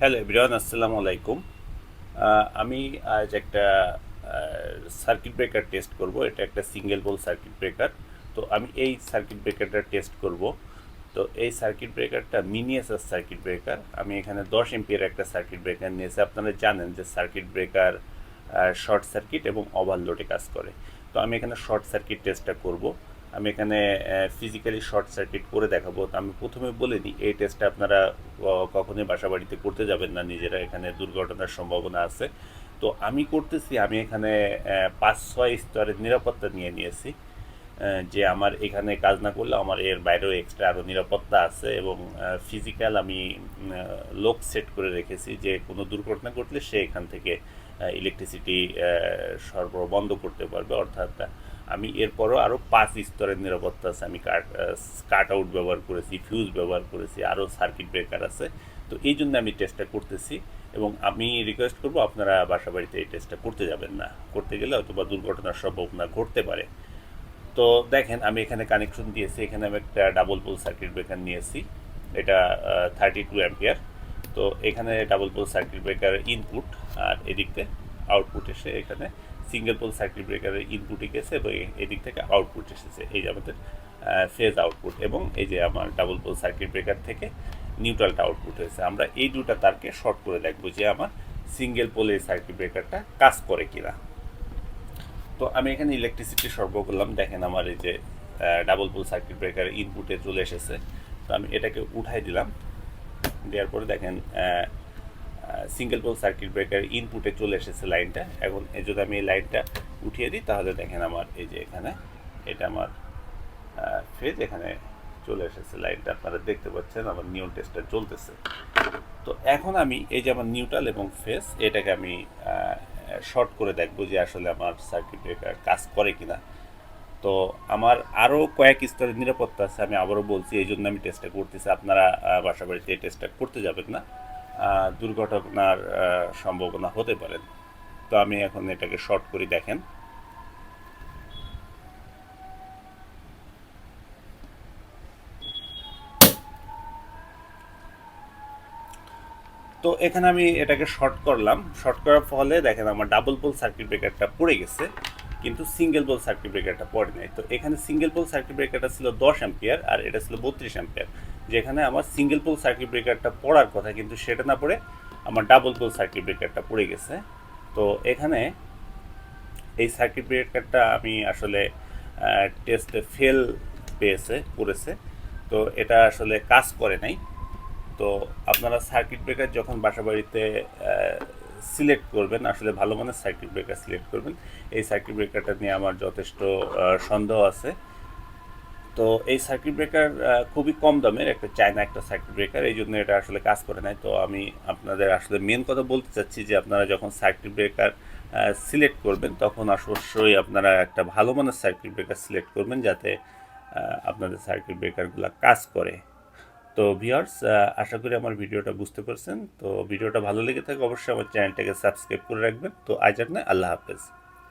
Hello everyone আসসালামু আলাইকুম আমি আজ একটা সার্কিট ব্রেকার টেস্ট করব। এটা একটা সিঙ্গেল পোল সার্কিট ব্রেকার তো আমি এই সার্কিট ব্রেকারটা টেস্ট করব। তো এই সার্কিট ব্রেকারটা মিনিয়েচার সার্কিট ব্রেকার আমি এখানে দশ এমপিয়ার একটা সার্কিট ব্রেকার নিয়েছি। আপনারা জানেন যে সার্কিট ব্রেকার শর্ট সার্কিট এবং ওভারলোডে কাজ করে। তো আমি এখানে শর্ট সার্কিট টেস্টটা করব। আমি এখানে ফিজিক্যালি শর্ট সার্কিট করে দেখাবো। তো আমি প্রথমে বলে দিই, এই টেস্টটা আপনারা কখনোই বাসা বাড়িতে করতে যাবেন না। নিজেরা এখানে দুর্ঘটনার সম্ভাবনা আছে। তো আমি করতেছি, আমি এখানে পাঁচ, ছয় স্তরের নিরাপত্তা নিয়ে নিয়েছি। যে আমার এখানে কাজ না করলে আমার এর বাইরেও এক্সট্রা আরও নিরাপত্তা আছে এবং ফিজিক্যাল আমি লোক সেট করে রেখেছি যে কোনো দুর্ঘটনা ঘটলে সে এখান থেকে ইলেকট্রিসিটি সরবরাহ বন্ধ করতে পারবে। অর্থাৎ আমি এরপরও আরও পাঁচ স্তরের নিরাপত্তা আছে। আমি কাট কাট আউট ব্যবহার করেছি, ফিউজ ব্যবহার করেছি, আরও সার্কিট ব্রেকার আছে। তো এই জন্য আমি টেস্টটা করতেছি এবং আমি রিকোয়েস্ট করব আপনারা বাসা বাড়িতে এই টেস্টটা করতে যাবেন না। করতে গেলে হয়তো বা দুর্ঘটনার সম্ভাবনা ঘটতে পারে। তো দেখেন, আমি এখানে কানেকশন দিয়েছি, এখানে আমি একটা ডাবল পোল সার্কিট ব্রেকার নিয়েছি। এটা থার্টি টু অ্যাম্পিয়ার তো এখানে double pole circuit breaker input আর এদিকতে আউটপুট এসে এখানে সিঙ্গেল পোল সার্কিট ব্রেকারের ইনপুটে গেছে এবং এদিক থেকে আউটপুট এসেছে। এই যে আমাদের ফেজ আউটপুট এবং এই যে আমার ডাবল পোল সার্কিট ব্রেকার থেকে নিউট্রালটা আউটপুট হয়েছে। আমরা এই দুটো তারকে শর্ট করে দেখব যে আমার সিঙ্গেল পোলের সার্কিট ব্রেকারটা কাজ করে কিনা। তো আমি এখানে ইলেকট্রিসিটি সরবরাহ করলাম। দেখেন আমার এই যে ডাবল পোল সার্কিট ব্রেকার ইনপুটে চলে এসেছে। তো আমি এটাকে উঠাই দিলাম। দেওয়ার পরে দেখেন সিঙ্গেল পোল সার্কিট ব্রেকার ইনপুটে চলে এসেছে লাইনটা। এখন যদি আমি এই লাইনটা উঠিয়ে দিই, তাহলে দেখেন আমার এই যে এখানে, এটা আমার ফেজ এখানে চলে এসেছে লাইনটা। আপনারা দেখতে পাচ্ছেন আমার নিউ টেস্টটা চলতেছে। তো এখন আমি এই যে আমার নিউট্রাল এবং ফেস এটাকে আমি শর্ট করে দেখব যে আসলে আমার সার্কিট ব্রেকার কাজ করে কি না তো আমার আরও কয়েক স্তরের নিরাপত্তা আছে, আমি আবারও বলছি, এই জন্য আমি টেস্টটা করতেছি। আপনারা বাসা বাড়িতে এই টেস্টটা করতে যাবেন না। দুর্ঘটনার সম্ভাবনা হতে পারে। তো আমি এখন এটাকে শর্ট করি দেখেন। তো এখানে আমি এটাকে শর্ট করলাম। শর্ট করার ফলে দেখেন আমার ডাবল পোল সার্কিট ব্রেকারটা পড়ে গেছে, কিন্তু সিঙ্গেল পোল সার্কিট ব্রেকারটা পড়ে নাই। তো এখানে সিঙ্গেল পোল সার্কিট ব্রেকারটা ছিল দশ অ্যাম্পিয়ার আর এটা ছিল বত্রিশ অ্যাম্পিয়ার যেখানে আমার সিঙ্গেল পোল সার্কিট ব্রেকারটা পড়ার কথা, কিন্তু সেটা না পড়ে আমার ডাবল পোল সার্কিট ব্রেকারটা পড়ে গেছে। তো এখানে এই সার্কিট ব্রেকারটা আমি আসলে টেস্টে ফেল পেয়েছে, করেছে। তো এটা আসলে কাজ করে নাই। তো আপনারা সার্কিট ব্রেকার যখন বাসা বাড়িতে সিলেক্ট করবেন, আসলে ভালো মানের সার্কিট ব্রেকার সিলেক্ট করবেন, এই সার্কিট ব্রেকারটা নিয়ে আমার যথেষ্ট সন্দেহ আছে। তো এই সার্কিট ব্রেকার খুবই কম দামের, একটা চায়না একটা সার্কিট ব্রেকার এই জন্য এটা আসলে কাজ করে নাই। তো আমি আপনাদের আসলে মেন কথা বলতে চাচ্ছি যে, আপনারা যখন সার্কিট ব্রেকার সিলেক্ট করবেন, তখন অবশ্যই আপনারা একটা ভালো মানের সার্কিট ব্রেকার সিলেক্ট করবেন যাতে আপনাদের সার্কিট ব্রেকারগুলো কাজ করে। তো ভিউয়ার্স আশা করি আমার ভিডিওটা বুঝতে পারছেন। তো ভিডিওটা ভালো লেগে থাকে অবশ্যই আমার চ্যানেলটাকে সাবস্ক্রাইব করে রাখবেন। তো আজ আর নয় আল্লাহ হাফেজ।